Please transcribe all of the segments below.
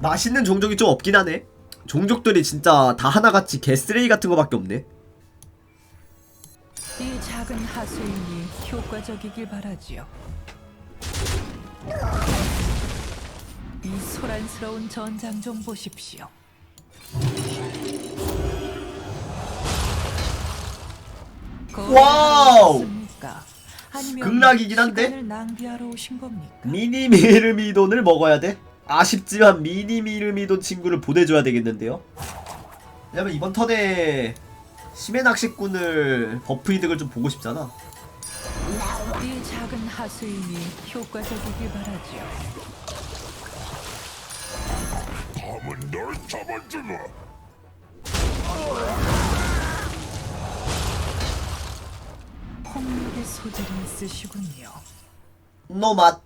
맛있는 종족이 좀 없긴 하네. 종족들이 진짜 다 하나같이 개쓰레기 같은 거밖에 없네. 이 작은 하수인이 효과적이길 바라지요. 이 소란스러운 전장 좀 보십시오. 와우! 아니면 극락이긴 한데? 시간을 낭비하러 오신 겁니까? 미니 미르미돈을 먹어야 돼? 아쉽지만 미니 미르미돈 친구를 보내줘야 되겠는데요? 왜냐면 이번 턴에 심해 낚시꾼을 버프 이득을 좀 보고 싶잖아. 이 작은 하수인이 효과적이길 바라지요. 검은 널 잡아주마. 폭력의 소질이 있으시군요. 노맛.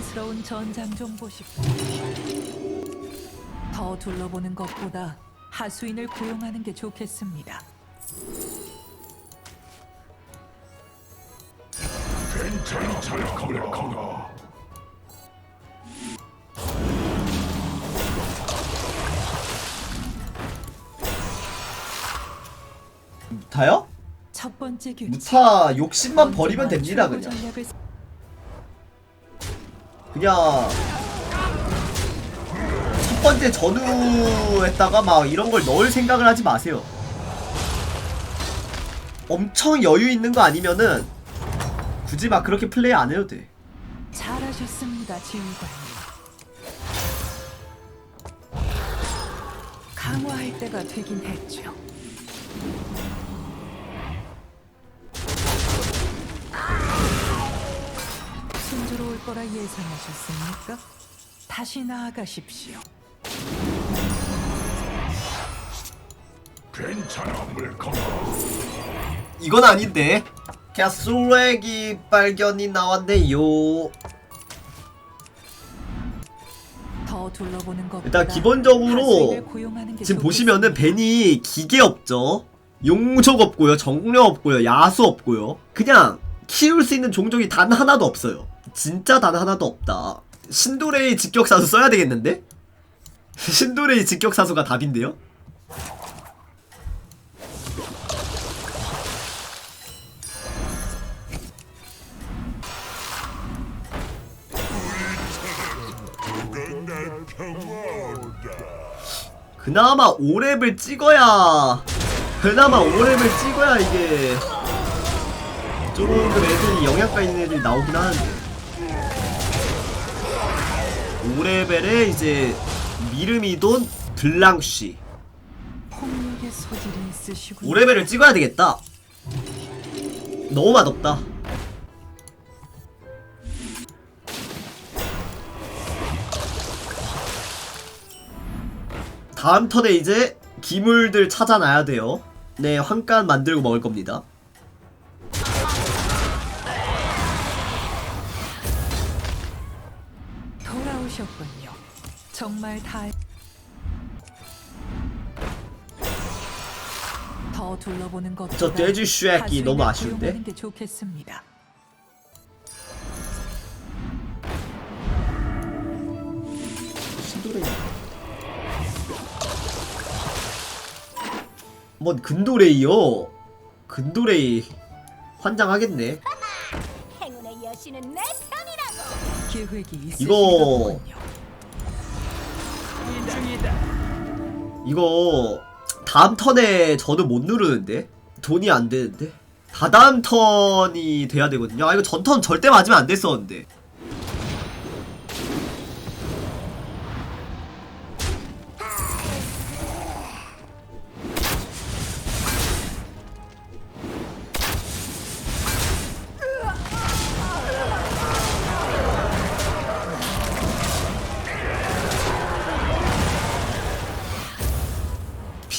이 소란스러운 전장 좀 보십시오. 더 둘러보는 것보다 하수인을 고용하는 게 좋겠습니다. 괜찮아, 검을 검아. 무타요? 첫 번째 규칙. 무타 욕심만 버리면 언제나 됩니다 그냥. 전략을 그냥 첫 번째 전후에다가 막 이런 걸 넣을 생각을 하지 마세요. 엄청 여유 있는 거 아니면은 굳이 막 그렇게 플레이 안 해도 돼. 잘하셨습니다, 지휘관님. 강화할 때가 되긴 했죠. 거라 예상하셨습니까? 다시 나아가십시오. 괜찮아, 물검아. 이건 아닌데. 그냥 쓰레기 발견이 나왔네요. 더 둘러보는 것 일단 기본적으로 지금 보시면은 벤이 기계 없죠. 용족 없고요. 정령 없고요. 야수 없고요. 그냥 키울 수 있는 종족이 단 하나도 없어요. 진짜 단 하나도 없다. 신도레이 직격사수 써야 되겠는데? 신도레이 직격사수가 답인데요? 그나마 5렙을 찍어야 그나마 5렙을 찍어야 이게 조금 애들이 영양가 있는 애들이 나오긴 하는데 5레벨에 이제 미르미돈 블랑쉬. 폭력의 소질이 있으시군요. 5레벨을 찍어야 되겠다. 너무 맛없다. 다음 턴에 이제 기물들 찾아놔야 돼요. 네 황간 만들고 먹을 겁니다 돌아오셨군요. 정말 다. 더 둘러보는 것보다 저 돼지 하수인을 너무 아쉬운데? 고용하는 게 좋겠습니다. 신도레이 뭔 근도레이요 근도레이 환장하겠네 여신은 내 편이라고. 계획이 이거- 보군요. 이거 다음 턴에 저도 못 누르는데? 돈이 안 되는데? 다다음 턴이 돼야 되거든요. 아 이거 전턴 절대 맞으면 안 됐었는데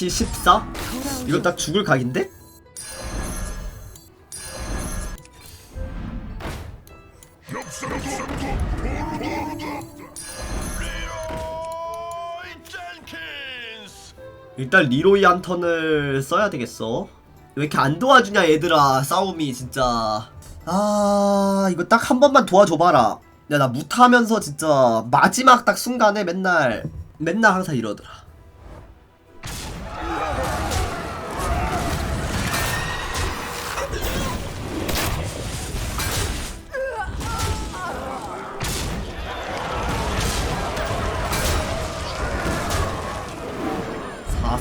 P14? 이거 딱 죽을 각인데? 옆 일단 리로이 한 턴을 써야 되겠어. 왜 이렇게 안 도와주냐 얘들아 싸움이 진짜. 아 이거 딱 한 번만 도와줘봐라. 야 나 무타하면서 진짜 마지막 딱 순간에 맨날 맨날 항상 이러더라.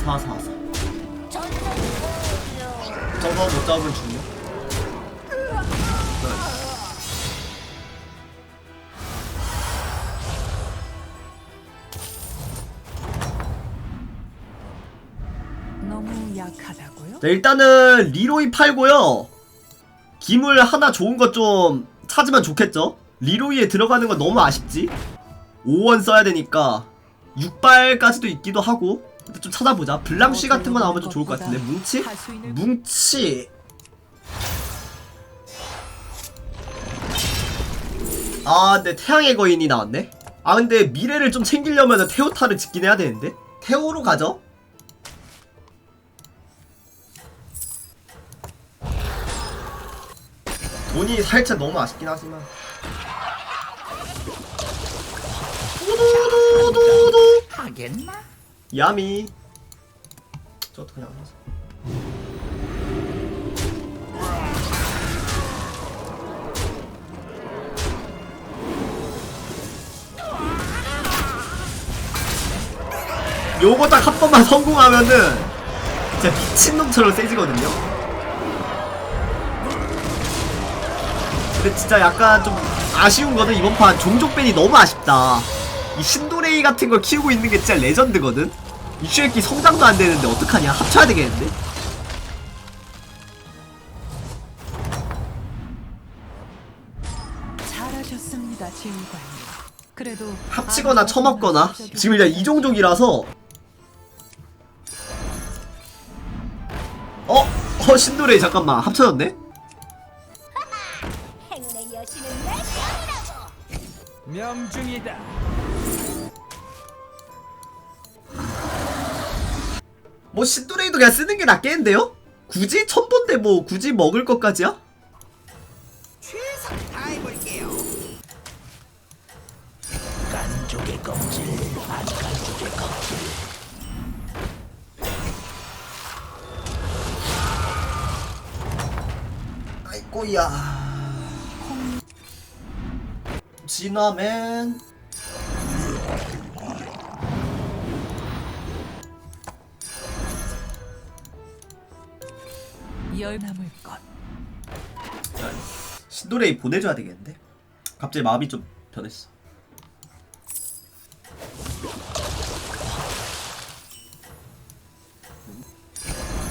사사사사. 저거 못 잡으면 죽냐? 너무 약하다고요? 자, 일단은 리로이 팔고요. 기물 하나 좋은 거좀 찾으면 좋겠죠? 리로이에 들어가는 건 너무 아쉽지? 5원 써야 되니까 6발까지도 있기도 하고 좀 찾아보자. 블랑쉬 같은 거 나오면 좀 좋을 것 같은데 뭉치? 뭉치 아 근데 태양의 거인이 나왔네 아 근데 미래를 좀 챙기려면 테오타를 짓긴 해야 되는데 테오로 가죠 돈이 살짝 너무 아쉽긴 하지만 두두두두두 하겠나? 야미. 저것도 그냥 하자 요거 딱 한 번만 성공하면은 진짜 미친놈처럼 세지거든요? 근데 진짜 약간 좀 아쉬운 거는 이번 판 종족밴이 너무 아쉽다. 이 신 도레이 같은 걸 키우고 있는 게 진짜 레전드거든 이슈애끼 성장도 안 되는데 어떡하냐 합쳐야 되겠는데 잘하셨습니다, 지휘관님. 그래도 합치거나 처먹거나 지금 일단 이종족이라서 어? 어 신도레이 잠깐만 합쳐졌네? 명중이다. 뭐 신도레이도 그냥 쓰는 게 낫겠는데요? 굳이 천본데 뭐 굳이 먹을 것까지야? 최선을 다해볼게요. 깐족의 껍질, 반깐족의 껍질. 아이고야 진화맨 열 남을 것. 신도레이 보내줘야 되겠는데? 갑자기 마음이 좀 변했어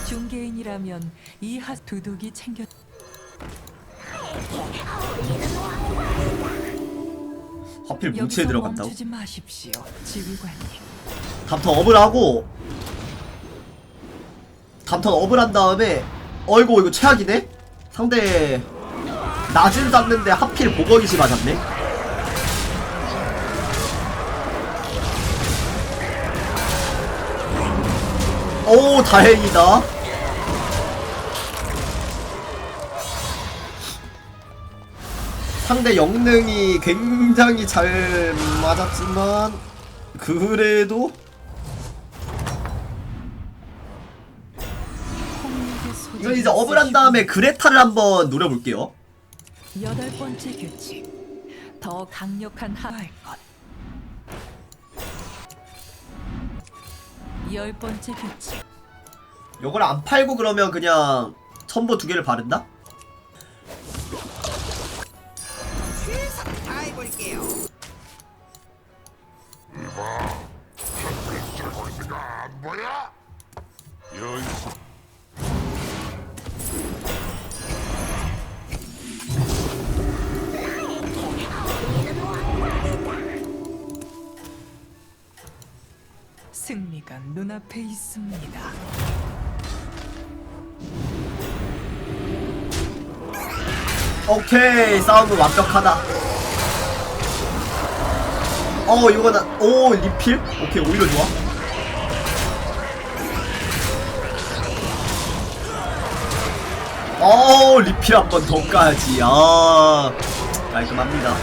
중개인이라면 이하 두둑이 챙겨 하필 뭉치에 여기서 들어간다고? 멈추지 마십시오, 지휘관님. 담턴 업을 하고 담턴 업을 한 다음에 어이구 이거 최악이네? 상대 낮은 쌌는데 하필 보거기시 맞았네? 오 다행이다 상대 영능이 굉장히 잘 맞았지만 그래도 이건 이제 업을 한 다음에 그레타를 한번 노려볼게요. 여덟 번째 규칙. 더 강력한 하할 것. 열 번째 규칙. 이걸 안 팔고 그러면 그냥 첨보 두 개를 바른다? 앞에 있습니다. 오케이 싸움은 완벽하다. 어 이거는 오 리필? 오케이 오히려 좋아 어 리필 한 번 더까지 아 깔끔합니다